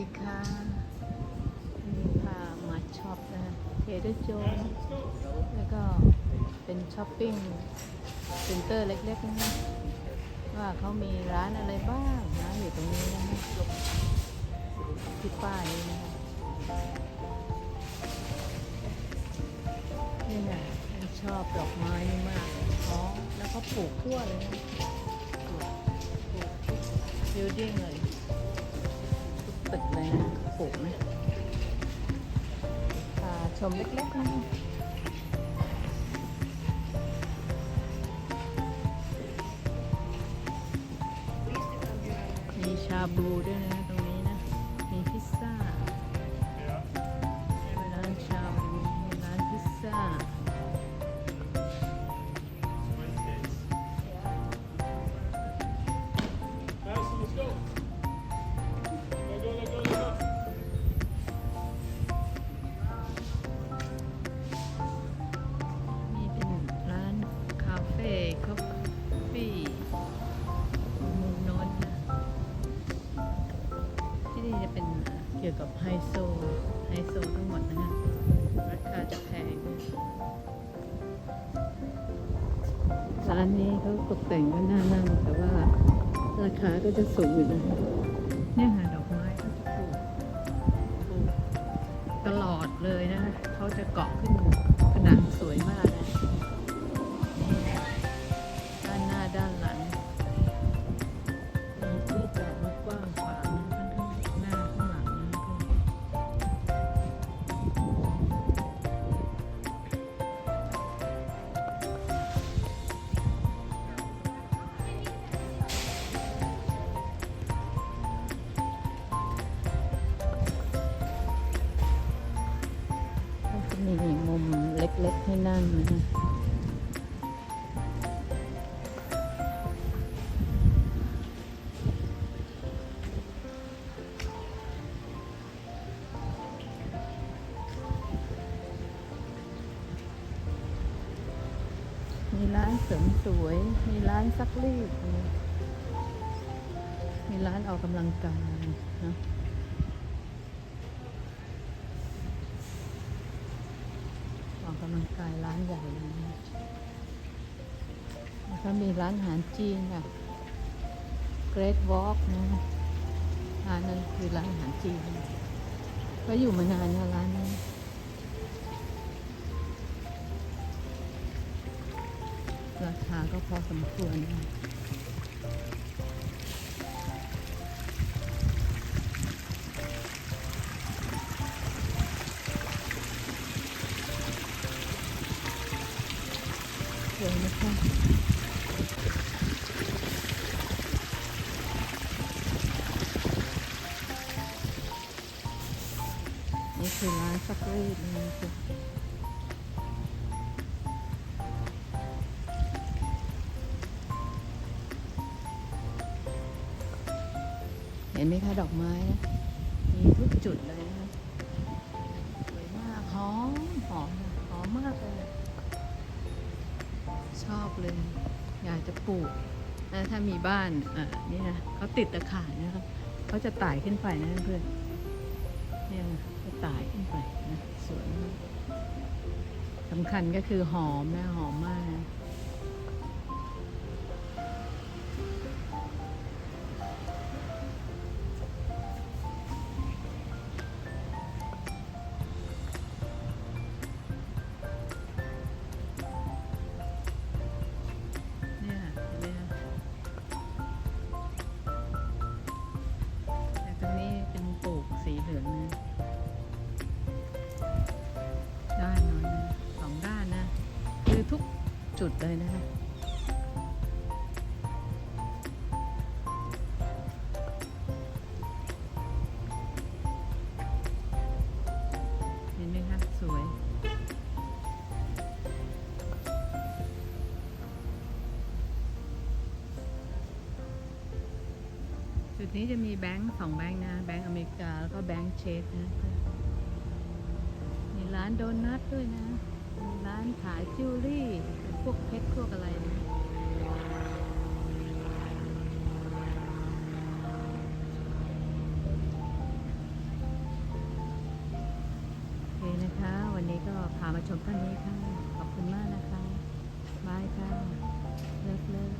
ดีค่ะนี่พามาช็อปนะเทเดอร์โจแล้วก็เป็นช้อปปิ้งเซ็นเตอร์เล็กๆนะฮะว่าเขามีร้านอะไรบ้างนะอยู่ตรงนี้นะฮะที่ป้ายนี้นะคะนี่นะชอบดอกไม้นี่มากเลยอ๋อแล้วก็ปลูกทั่วเลยนะปลูกปลูกบิลดิ้งเลย ปลูกนะชมเล็กๆนะมีชาบูด้วยนะ โซ ไฮโซทั้งหมดนะฮะ ราคาจะแพง ร้านนี้เขาตกแต่งก็น่านั่งแต่ว่าราคาก็จะสูงอยู่นะเนี่ยค่ะดอกไม้เขาจะปลูกปลูกตลอดเลยนะเขาจะเกาะขึ้น เล็กๆให้นั่งนะฮะมีร้านเสริมสวย มีร้านซักรีด มีร้านออกกำลังกายนะ อกกำลังกายร้านใหญ่เลยนะแล้วก็มีร้านอาหารจีนค่ะ Great Walk นะร้านนั้นคือร้านอาหารจีน ก็อยู่มานานแล้วร้านนี้ราคาก็พอสมควรนะ วยนะคะนี่คือร้านซักรีดนะคะเห็นไหมคะดอกไม้นะมีทุกจุดเลย อบเลย อยากจะปลูกนะถ้ามีบ้านอ่านี่นะเขาติดตะข่ายนะครับเขาจะไต่ขึ้นไปนะเพื่อนเนี่ยนะจะไต่ขึ้นไปนะสวยสำคัญก็คือหอมนะหอมมาก ทุกจุดเลยนะคะเห็นไหมคะสวย จุดนี้จะมีแบงค์สองแบงค์นะ แบงค์อเมริกา แล้วก็แบงค์เชสนะ มีร้านโดนัทด้วยนะ มีร้านขายจิวเวลรี่ พวกเพชรพวกอะไรนะโนะคะ วันนี้ก็พามาชมท่านนี้ค่ะ ขอบคุณมากนะคะบายค่ะ เลิกเลิก